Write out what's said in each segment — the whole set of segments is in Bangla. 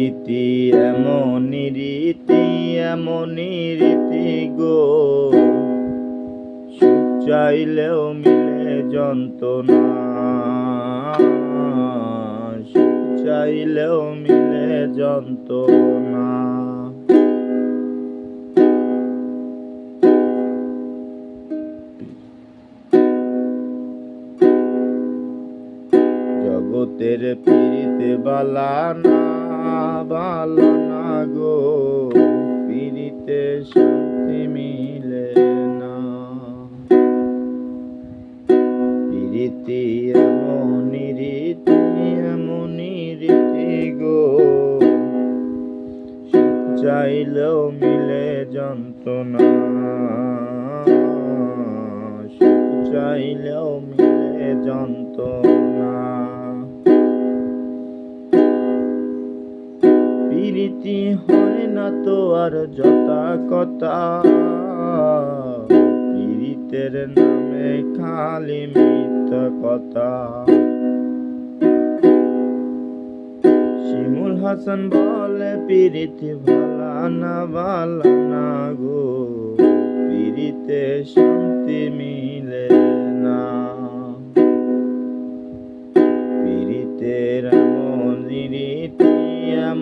প্রীতি এমনই রীতি এমনই রীতি গো। সুখ চাইলেও মিলে যন্ত্রণা, সুখ চাইলেও মিলে যন্ত্রণা। জগতের পিরিতে বালা বালা না গো পিরিতে শান্তি মিলে না। পিরিতি এমনই রীতি এমনই রীতি গো। চাইলেও মিলে যন্ত্রণা। চাইলেও মিলে যন্ত্রণা। প্রীতি হয় না তো আর যথা কথা পীড়িতের নামে খালি মিথ্যা কথা। শিমুল হাসান বলে, পীড়িতি ভালা না ভালা না গো। পীড়িতে শান্তি মিলে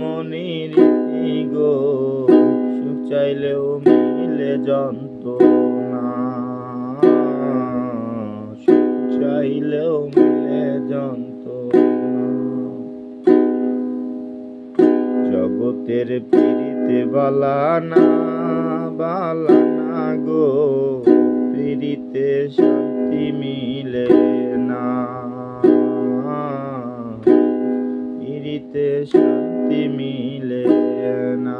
এমনই রীতি গো, সুখ চাইলেও মিলে যন্ত্রণা। সুখ চাইলেও মিলে যন্ত্রণা। জগতের পিড়িতে বালা না বালা না গো, পিড়িতে শান্তি মিলে না। পিড়িতে শান্তি মিলে না।